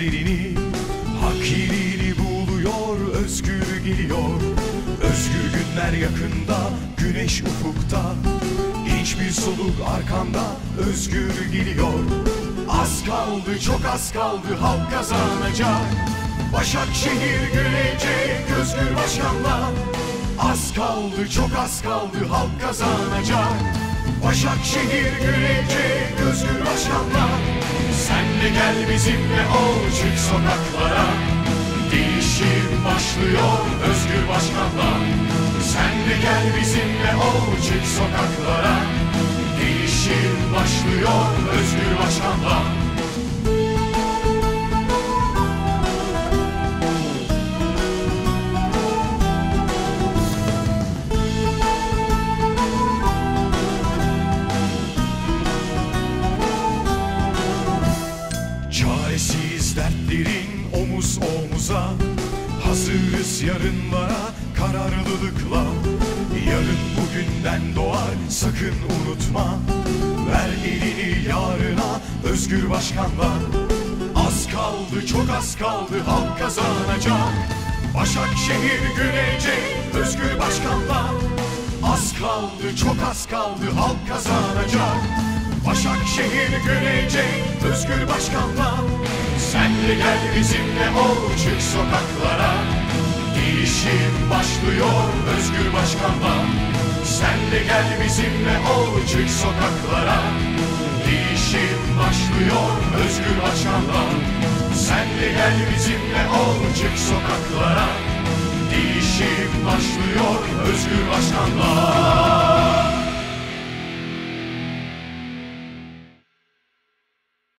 seslerini Hak yerini buluyor özgür geliyor. Özgür günler yakında güneş ufukta. Genç bir soluk arkanda özgür geliyor. Az kaldı çok az kaldı halk kazanacak. Başakşehir gülecek özgür başkanla. Az kaldı çok az kaldı halk kazanacak Başakşehir gülecek özgür başkanla Sen de gel bizimle ol çık sokaklara. Değişim başlıyor özgür başkanla Sen de gel bizimle ol çık sokaklara dertlerin omuz omuza Hazırız yarınlara kararlılıkla. Yarın bugünden doğar sakın unutma. Ver elini yarına özgür başkanla Az kaldı çok az kaldı halk kazanacak. Başakşehir gülecek özgür başkanla Az kaldı çok az kaldı halk kazanacak. Başakşehir gülecek özgür başkanla De gel bizimle ol çık sokaklara. Değişim başlıyor özgür başkanla Sen de gel bizimle ol çık sokaklara. Değişim başlıyor özgür başkanla Sen de gel bizimle ol çık sokaklara. Değişim başlıyor özgür başkanla